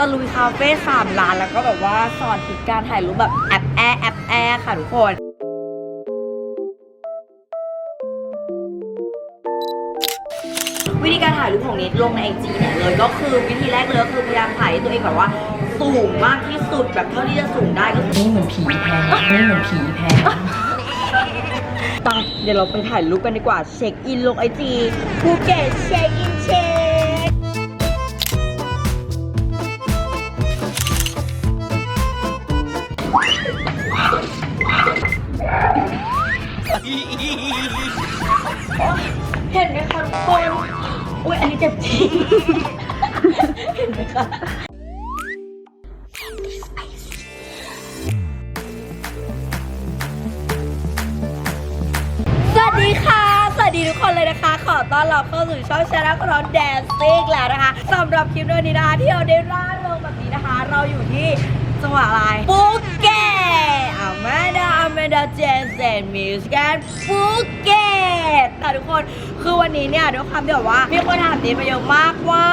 ตะลุยคาเฟ่สามร้านแล้วก็แบบว่าสอนทิศการถ่ายรูปแบบแอปแอร์แอปแอร์ค่ะทุกคน วิธีการถ่ายรูปของนิดลงในไอจีเนี่ยเลยก็คือวิธีแรกเลยก็คือพยายามถ่ายให้ตัวเองแบบว่า สูงมากที่สุดแบบเท่าที่จะสูงได้ก็คือนี่เหมือนผีแพงนี่เหมือนผีแพงไปเดี๋ยวเราไปถ่ายรูปกันดีกว่าเช็คอินลงไอจีภูเก็ตเช็คอิน เจ็บจริงเห็นไหมคะสวัสดีค่ะ สวัสดีทุกคนเลยนะคะ ขอต้อนรับเข้าสู่ช่องชาแนลของเราแดนซิ่งแล้วนะคะสำหรับคลิปวันนี้นะคะที่เราได้ร่าเริงแบบนี้นะคะ เราอยู่ที่จังหวัดอะไรภูเก็ตอามดาอามดาเจนเซนมิวสิกันภูเก็ตค่ะ ทุกคน คือวันนี้เนี่ยด้วยความที่แบบว่ามีคนถามดีมาเยอะมากว่า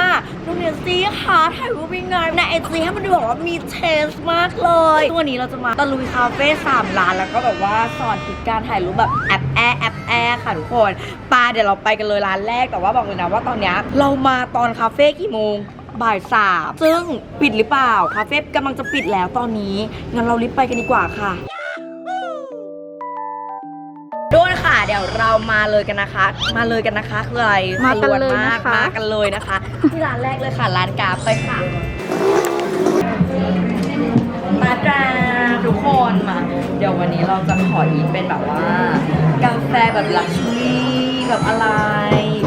น้องเนียซี่คะถ่ายรูปยังไงในไอจีให้มันดูแบบว่ามีเทสมากเลยซึ่งวันนี้เราจะมาตะลุยคาเฟ่สามร้านแล้วก็แบบว่าสอนทิศการถ่ายรูปแบบแอปแอร์แอปแอร์ค่ะทุกคนปาเดี๋ยวเราไปกันเลยร้านแรกแต่ว่าบอกเลยนะว่าตอนเนี้ยเรามาตอนคาเฟ่กี่โมงบ่ายสามซึ่งปิดหรือเปล่า คาเฟ่กำลังจะปิดแล้วตอนนี้ งั้นเรารีบไปกันดีกว่าค่ะ ยค่ะเดี๋ยวเรามาเลยกันนะคะ มาเลยกันนะคะคืออะไรมากันเลยสวมากนะคะ มากันเลยนะคะ ที่ร้านแรกเลยค่ะ ร้านกาไปค่ะมาจ้าทุกคนมา เดี๋ยววันนี้เราจะขออีกเป็นแบบว่า กาแฟแบบลักชัวรี่แบบอะไร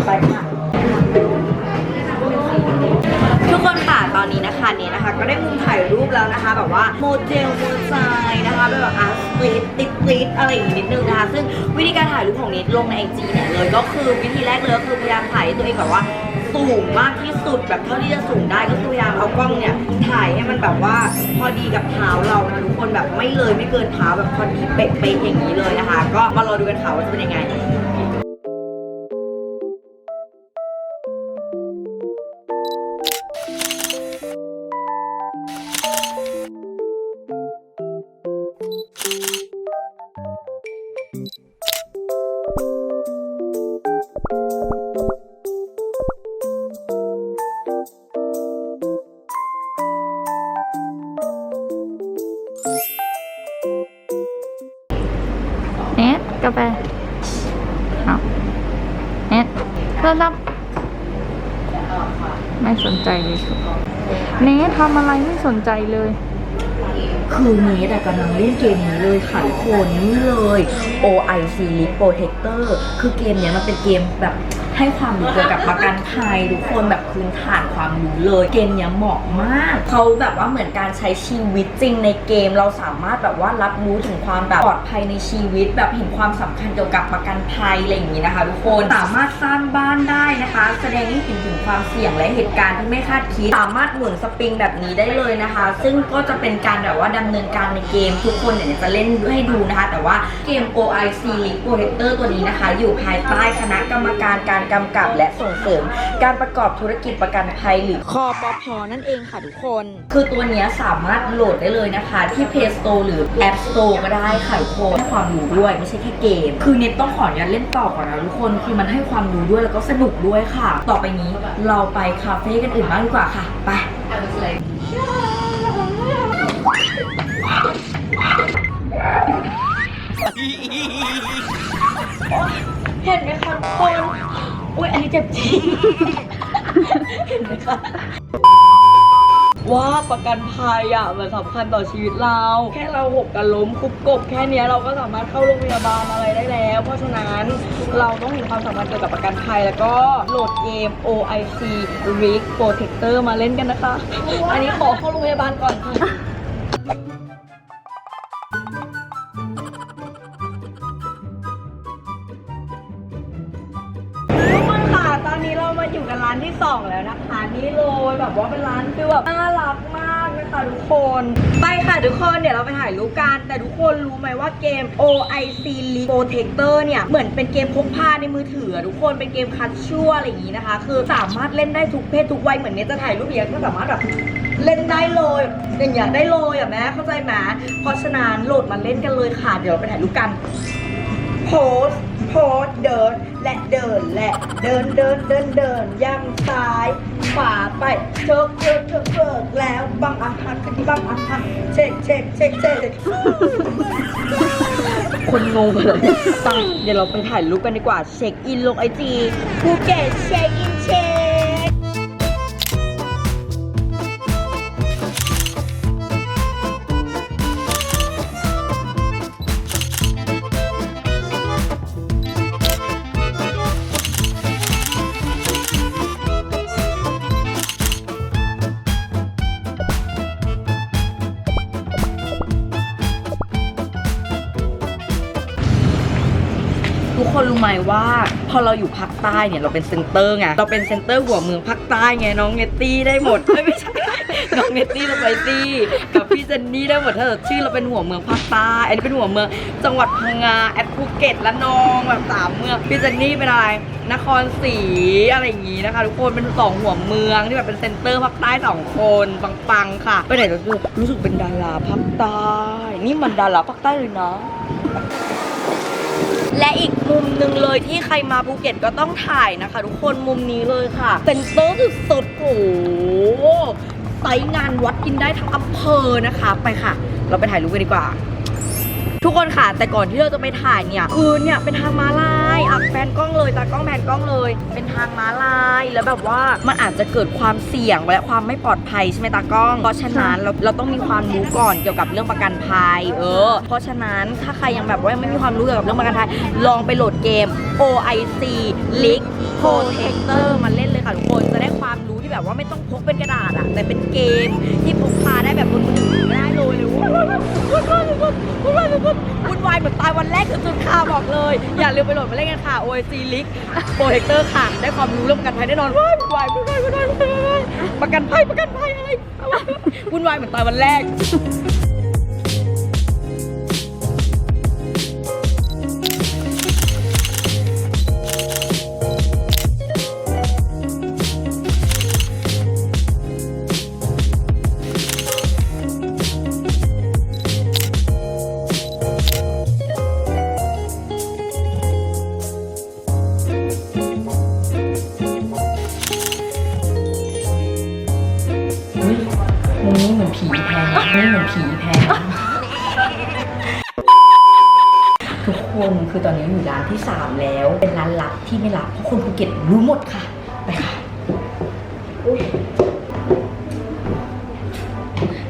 ไปค่ะ อนนี้นะคะเนี่ยนะคะ ก็ได้มุมถ่ายรูปแล้วนะคะ แบบว่าโมเดลโมไซน์นะคะเป็นแบบอาร์ตสตรีทติดติดอะไรอย่างนิดนึงนะคะ ซึ่งวิธีการถ่ายรูปของนิดลงในไอจีเนี่ยเลยก็คือวิธีแรกเลยก็คือพยายามถ่ายให้ตัวเองแบบว่าสูงมากที่สุดแบบเท่าที่จะสูงได้ก็คือพยายามเอากล้องเนี่ยถ่ายให้มันแบบว่าพอดีกับเท้าเรานะทุกคนแบบไม่เลยไม่เกินเท้าแบบพอดีเป๊ะๆอย่างนี้เลยนะคะ ก็มารอดูกันค่ะว่าจะเป็นยังไง กาแฟเอาเน็ตเพื่อนรับ ไม่สนใจเลยสุดเนททำอะไรไม่สนใจเลย คือเนทกำลังเล่นเกมนี้เลยค่ะทุกคนนี่เลย OIC Protector คือเกมเนี้ยมันเป็นเกมแบบ ให้ความรู้เกี่ยวกับประกันภัยทุกคนแบบพื้นฐานความรู้เลย เกมเนี้ยเหมาะมาก เขาแบบว่าเหมือนการใช้ชีวิตจริงในเกม เราสามารถแบบว่ารับรู้ถึงความแบบปลอดภัยในชีวิต แบบเห็นความสำคัญเกี่ยวกับประกันภัยอะไรอย่างนี้นะคะ ทุกคนสามารถสร้างบ้านได้นะคะ แสดงให้เห็นถึงความเสี่ยงและเหตุการณ์ที่ไม่คาดคิด สามารถหมุนสปริงแบบนี้ได้เลยนะคะ ซึ่งก็จะเป็นการแบบว่าดำเนินการในเกม ทุกคนเนี่ยจะเล่นให้ดูนะคะ แต่ว่าเกม OIC League Protector ตัวนี้นะคะ อยู่ภายใต้คณะกรรมการการกำกับและส่งเสริม การประกอบธุรกิจประกันภัยหรือคอปพนั่นเองค่ะทุกคน คือตัวเนี้ยสามารถโหลดได้เลยนะคะ ที่ Play Store หรือ App Store ก็ได้ค่ะทุกคนให้ความรู้ด้วยไม่ใช่แค่เกม คือเน็ตต้องขออนุญาตเล่นต่อก่อนนะทุกคน คือมันให้ความรู้ด้วยแล้วก็สนุกด้วยค่ะ ต่อไปนี้เราไปคาเฟ่กันอื่นบ้างดีกว่าค่ะ ไปเห็นไหมคะทุกคน อุ้ยอันนี้เจ็บจริงเห็นไหมคะว่าประกันภัยอะมันสำคัญต่อชีวิตเรา แค่เราหกกันล้มคุบกบ แค่เนี้ยเราก็สามารถเข้าโรงพยาบาลอะไรได้แล้ว เพราะฉะนั้นเราต้องเห็นความสำคัญเกี่ยวกับประกันภัยแล้วก็โหลดเกม OIC Risk Protector มาเล่นกันนะคะ อันนี้ขอเข้าโรงพยาบาลก่อนค่ะ กันร้านที่2แล้วนะคะนี่เลยแบบว่าเป็นร้านคือแบบน่ารักมากนะคะทุกคนไปค่ะทุกคนเดี๋ยวเราไปถ่ายรูปกันแต่ทุกคนรู้ไหมว่าเกม OIC League Protector เนี่ยเหมือนเป็นเกมพกพาในมือถือทุกคนเป็นเกมคัดชั่วอะไรอย่างนี้นะคะ คือสามารถเล่นได้ทุกเพศทุกวัยเหมือนเนี้ยจะถ่ายรูปอย่างก็สามารถแบบเล่นได้เลยอย่างเงี้ยได้เลยอะแม่เข้าใจไหมเพราะฉะนั้นโหลดมาเล่นกันเลยค่ะเดี๋ยวเราไปถ่ายรูปกันโพส โพสเดิน และเดินและเดินเดินเดินเดินย่างซ้ายขวาไปเชิกเชิกเชิกเชิกแล้วบังอาหักบังอาหักเช็คเช็คเช็คเช็คคนงงเลยไปเดี๋ยวเราไปถ่ายรูปกันดีกว่า เช็คอินลงไอจีภูเก็ตเช็คอิน คนรู้ไหมว่าพอเราอยู่ภาคใต้เนี่ยเราเป็นเซนเตอร์ไงเราเป็นเซนเตอร์หัวเมืองภาคใต้ไงน้องเนตตี้ได้หมดเอ้ยไม่ใช่น้องเนตตี้เราไปตี้กับพี่เจนนี่ได้หมดถ้าเราชื่อเราเป็นหัวเมืองภาคใต้อันนี้เป็นหัวเมือง จังหวัดพังงาแอดภูเก็ตและนองแบบสามเมืองพี่เจนนี่เป็นอะไรนครศรีอะไรอย่างงี้นะคะ ทุกคนเป็นสองหัวเมืองที่แบบเป็นเซนเตอร์ภาคใต้สองคนปังๆค่ะไปไหนเราจะรู้สึกเป็นดาราภาคใต้นี่มันดาราภาคใต้เลยนะ และอีกมุมหนึ่งเลยที่ใครมาภูเก็ตก็ต้องถ่ายนะคะ ทุกคนมุมนี้เลยค่ะ เป็นเตอร์สุดๆโอ้ไซงานวัดกินได้ทั้งอำเภอนะคะ ไปค่ะ เราไปถ่ายรูปกันดีกว่า ทุกคนค่ะ แต่ก่อนที่เราจะไปถ่ายเนี่ยคือเนี่ยเป็นทางม้าลายอะแฟนกล้องเลยตากล้องแผนกล้องเลย เป็นทางม้าลายแล้วแบบว่ามันอาจจะเกิดความเสี่ยงและความไม่ปลอดภัยใช่ไหมตากล้อง เพราะฉะนั้นเราเราต้องมีความรู้ก่อนเกี่ยวกับเรื่องประกันภัยเออ เพราะฉะนั้นถ้าใครยังแบบว่ายังไม่มีความรู้เกี่ยวกับเรื่องประกันภัยลองไปโหลดเกม OIC League Protector มาเล่นเลยค่ะทุกคนจะได้ความรู้ที่แบบว่าไม่ต้องพกเป็นกระดาษอะแต่เป็นเกมที่พกพา เหมือนตายวันแรกสุดข่าวบอกเลย อย่าลืมไปโหลดมาเล่นกันค่ะ OIC ลิกโปรเจคเตอร์ค่ะ ได้ความรู้เรื่องประกันภัยแน่นอนว้ายวุ่นวายวุ่นวายวุ่นวายวุ่นวายวุ่นวายประกันภัยประกันภัยอะไรอะไรวุ่นวายเหมือนตายวันแรก ผีแพงนี่เหมือนผีแพงทุกคนคือตอนนี้อยู่ร้านที่ 3 แล้ว เป็นร้านลับที่ไม่ลับเพราะคนภูเก็ตรู้หมดค่ะ ไปค่ะอุ๊ย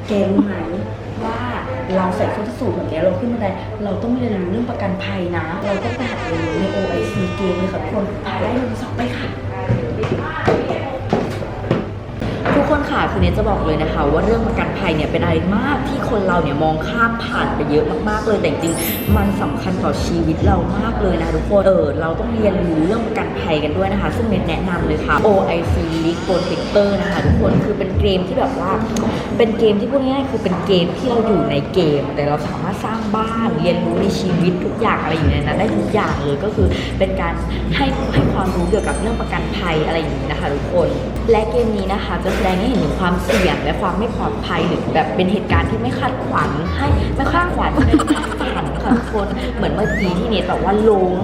แกรู้ไหมว่าเราใส่เสื้อสูทแบบนี้เราขึ้นมาได้เราต้องเรียนรู้เรื่องประกันภัยนะ เราต้องไปหัดเรียนรู้ใน OIC เกมเลยค่ะทุกคนพาได้เลยสองไปค่ะ ค่ะคือเนยจะบอกเลยนะคะ ว่าเรื่องประกันภัยเนี่ยเป็นอะไรมากที่คนเราเนี่ยมองข้ามผ่านไปเยอะมากๆเลยแต่จริงๆมันสำคัญต่อชีวิตเรามากเลยนะทุกคนเออเราต้องเรียนรู้เรื่องประกันภัยกันด้วยนะคะ ซึ่งเนยแนะนำเลยค่ะ OIC League Protector นะคะทุกคนคือเป็นเกมที่แบบว่าเป็นเกมที่พูดง่ายๆคือเป็นเกมที่เราอยู่ในเกม แต่เราสามารถสร้างบ้านเรียนรู้ในชีวิตทุกอย่างอะไรอยู่ในนั้นได้ทุกอย่างเลยก็คือเป็นการให้ให้ความรู้เกี่ยวกับเรื่องประกันภัยอะไรอย่างนี้นะคะทุกคน และเกมนี้นะคะจะแสดงให้เห็นถึงความเสี่ยงและความไม่ปลอดภัยหรือแบบเป็นเหตุการณ์ที่ไม่คาดฝันให้ไม่คาดฝันไม่คาดฝันค่ะทุกคนเหมือนเมื่อกี้ที่เนทบอกว่าล้ม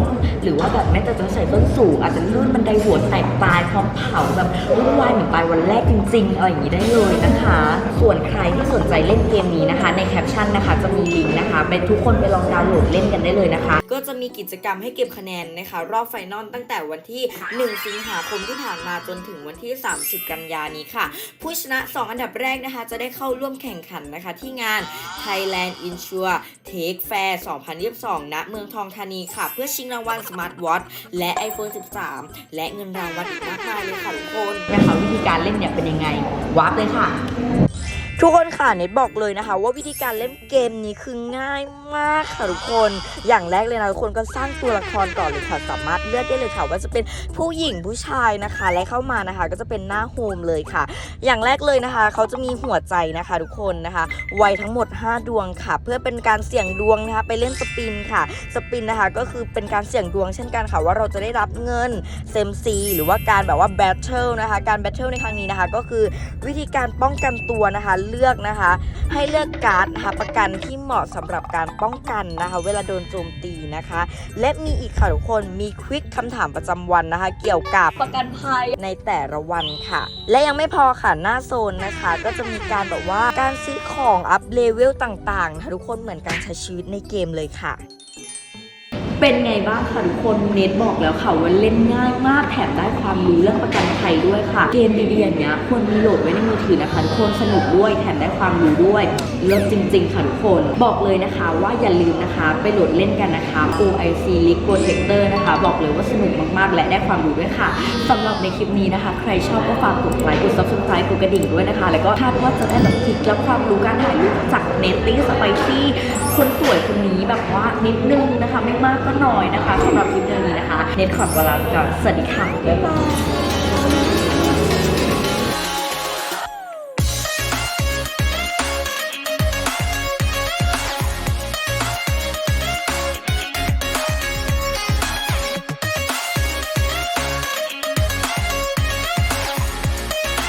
หรือว่าแบบแม้แต่จะใส่ส้นสูงอาจจะลื่นบันไดหัวแตกตายพร้อมเผาแบบวุ่นวายเหมือนตายวันแรกจริงๆอะไรอย่างนี้ได้เลยนะคะ ส่วนใครที่สนใจเล่นเกมนี้นะคะ ในแคปชั่นนะคะ จะมีลิงก์นะคะไปทุกคนไปลองดาวน์โหลดเล่นกันได้เลยนะคะ ก็จะมีกิจกรรมให้เก็บคะแนนนะคะ รอบไฟนอลตั้งแต่วันที่ 1 สิงหาคมที่ผ่านมาจนถึงวันที่ 30 กันยานี้ค่ะผู้ชนะ 2 อันดับแรกนะคะ จะได้เข้าร่วมแข่งขันนะคะ ที่งาน Thailand Insure Take Fair 2022ณเมืองทองธานีค่ะ เพื่อชิงรางวัล Smart Watch และ iPhone 13 และเงินรางวัลอีกมากมายเลยค่ะทุกคนนะคะวิธีการเล่นเนี่ยเป็นยังไงวาร์ปเลยค่ะ ทุกคนค่ะเน็ตบอกเลยนะคะ ว่าวิธีการเล่นเกมนี้คือง่ายมากค่ะทุกคน อย่างแรกเลยนะทุกคนก็สร้างตัวละครก่อนเลยค่ะสามารถเลือกได้เลยค่ะ ว่าจะเป็นผู้หญิงผู้ชายนะคะ และเข้ามานะคะ ก็จะเป็นหน้าโฮมเลยค่ะ อย่างแรกเลยนะคะ เขาจะมีหัวใจนะคะ ทุกคนนะคะ ไวทั้งหมด 5 ดวงค่ะ เพื่อเป็นการเสี่ยงดวงนะคะ ไปเล่นสปินค่ะ สปินนะคะ ก็คือเป็นการเสี่ยงดวงเช่นกันค่ะ ว่าเราจะได้รับเงินเซมซีหรือว่าการแบบว่าแบทเทิลนะคะ การแบทเทิลในครั้งนี้นะคะ ก็คือวิธีการป้องกันตัวนะคะเลือกนะคะ ให้เลือกการ์ดนะคะประกันที่เหมาะสำหรับการป้องกันนะคะ เวลาโดนโจมตีนะคะ และมีอีกค่ะทุกคนมีควิกคำถามประจำวันนะคะ เกี่ยวกับประกันภัยในแต่ละวันค่ะ และยังไม่พอค่ะหน้าโซนนะคะ ก็จะมีการแบบว่าการซื้อของอัพเลเวลต่างๆนะคะทุกคนเหมือนการใช้ชีวิตในเกมเลยค่ะ เป็นไงบ้างคะทุกคนเน็ตบอกแล้วค่ะว่าเล่นง่ายมากแถมได้ความรู้เรื่องประกันภัยด้วยค่ะ เกมดีๆอย่างเงี้ยควรมีโหลดไว้ในมือถือนะคะทุกคนสนุกด้วยแถมได้ความรู้ด้วยเลิศจริง ๆ ค่ะทุกคนบอกเลยนะคะ ว่าอย่าลืมนะคะ ไปโหลดเล่นกันนะคะ OIC League Protector นะคะ บอกเลยว่าสนุกมากๆ และได้ความรู้ด้วยค่ะสำหรับในคลิปนี้นะคะ ใครชอบก็ฝากกดไลค์กด subscribe กดกระดิ่งด้วยนะคะ แล้วก็คาดว่าจะได้แบบทริคและความรู้การถ่ายรูปจากเนตตี้สไปซี่คนสวยคนนี้แบบว่านิดนึงนะคะไม่มากก็น้อยนะคะสำหรับคลิปนี้นะคะ เน็ตขอตัวลาไปก่อนสวัสดีค่ะบ๊ายบาย